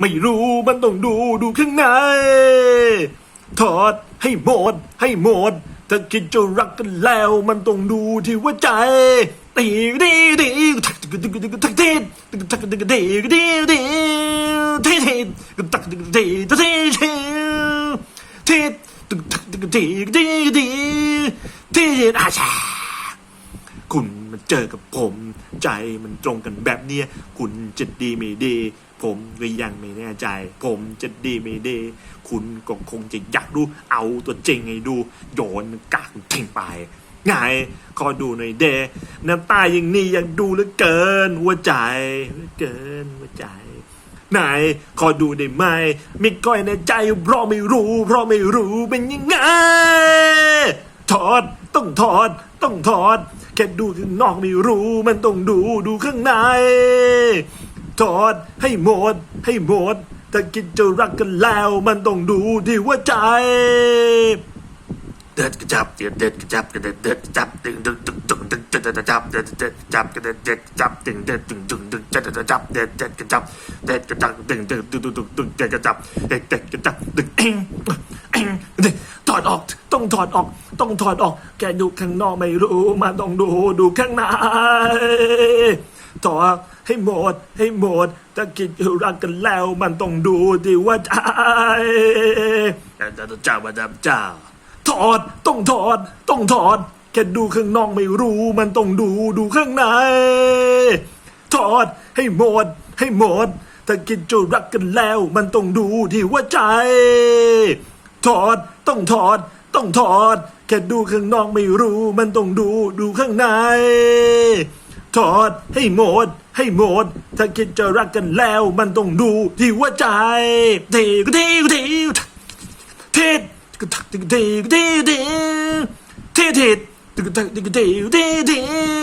ไม่รู้มันต้องดูดูข้างใน ถอดให้หมดให้หมด ถ้าคิดจะรักกันแล้วมันต้องดูที่หัวใจตีดีดีทักทักทักทักทักทีทักทักทักทีดีดีทีทีทักทักทีทีทีทีทักทักทักทีดีดีทีอาชา คุณมาเจอกับผมใจมันตรงกันแบบเนี้ยคุณจะดีไม่ดี ผมก็ยังไม่แน่ใจ ผมจะดีไม่ดี คุณก็คงจะอยากดูเอาตัวจริงให้ดู โยนกากทิ้งไปไงขอดูหน่อยเดน้ำตาอย่างนี้อยากดูเหลือเกินหัวใจเหลือเกินหัวใจไหนขอดูได้ไหมไม่ก้อยในใจเพราะไม่รู้ เพราะไม่รู้เป็นยังไงถอดต้องถอดต้องถอด แค่ดูข้างนอกไม่รู้มันต้องดูดูข้างในถอดให้หมด ให้หมด ถ้าคิดจะรักกันแล้ว มันต้องดูที่หัวใจ เด็ดกระจับเด็ดเด็ดกระจับกระเด็ดเด็ดกระจับตึงตึงตึงตึงตึงเด็ดกระจับเด็ดเด็ดกระจับกระเด็ดเด็ดกระจับตึงเด็ดตึงตึงตึงเด็ดกระจับเด็ดเด็ดกระจับเด็ดกระจับตึงตึงตึงตึงตึงเด็ดกระจับเด็ดเด็ดกระจับตึง ต้องถอดออก ต้องถอดออกแกดูข้างนอกไม่รู้ มันต้องดูดูข้างใน ถอดให้หมด ให้หมด ถ้าคิดจะรักกันแล้ว มันต้องดูที่ว่าใจเจ้ามาดามเจ้าถอด ต้องถอดต้องถอดแค่ดูข้างนอกไม่รู้มันต้องดูดูข้างในถอดให้หมดให้หมดถ้าคิดจะรักกันแล้วมันต้องดูที่หัวใจถอดต้องถอด ต้องถอด แค่ดูข้างนอกไม่รู้ มันต้องดูดูข้างใน ถอดให้หมด ให้หมด ถ้าคิดจะรักกันแล้ว มันต้องดูที่หัวใจเทก็เทก็เทเทศตึกตักตึกเทตึกเทเทเทเทตึกตักตึกเทตึกเทเท